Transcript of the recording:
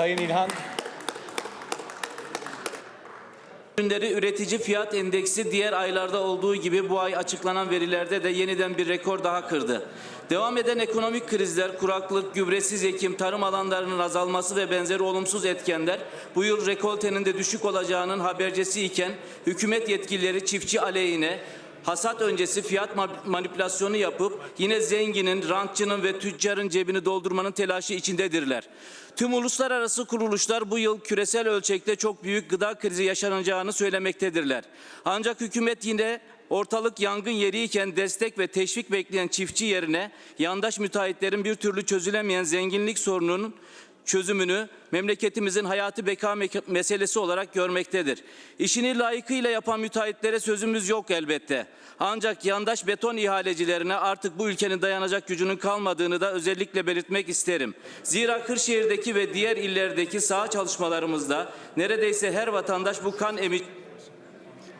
Sayın İlhan. Ürünleri üretici fiyat endeksi diğer aylarda olduğu gibi bu ay açıklanan verilerde de yeniden bir rekor daha kırdı. Devam eden ekonomik krizler, kuraklık, gübresiz ekim, tarım alanlarının azalması ve benzeri olumsuz etkenler bu yıl rekoltenin de düşük olacağının habercisi iken hükümet yetkilileri çiftçi aleyhine hasat öncesi fiyat ma- manipülasyonu yapıp yine zenginin, rantçının ve tüccarın cebini doldurmanın telaşı içindedirler. Tüm uluslararası kuruluşlar bu yıl küresel ölçekte çok büyük gıda krizi yaşanacağını söylemektedirler. Ancak hükümet yine ortalık yangın yeriyken destek ve teşvik bekleyen çiftçi yerine yandaş müteahhitlerin bir türlü çözülemeyen zenginlik sorununun çözümünü memleketimizin hayatı beka meselesi olarak görmektedir. İşini layıkıyla yapan müteahhitlere sözümüz yok elbette. Ancak yandaş beton ihalecilerine artık bu ülkenin dayanacak gücünün kalmadığını da özellikle belirtmek isterim. Zira Kırşehir'deki ve diğer illerdeki saha çalışmalarımızda neredeyse her vatandaş bu kan emi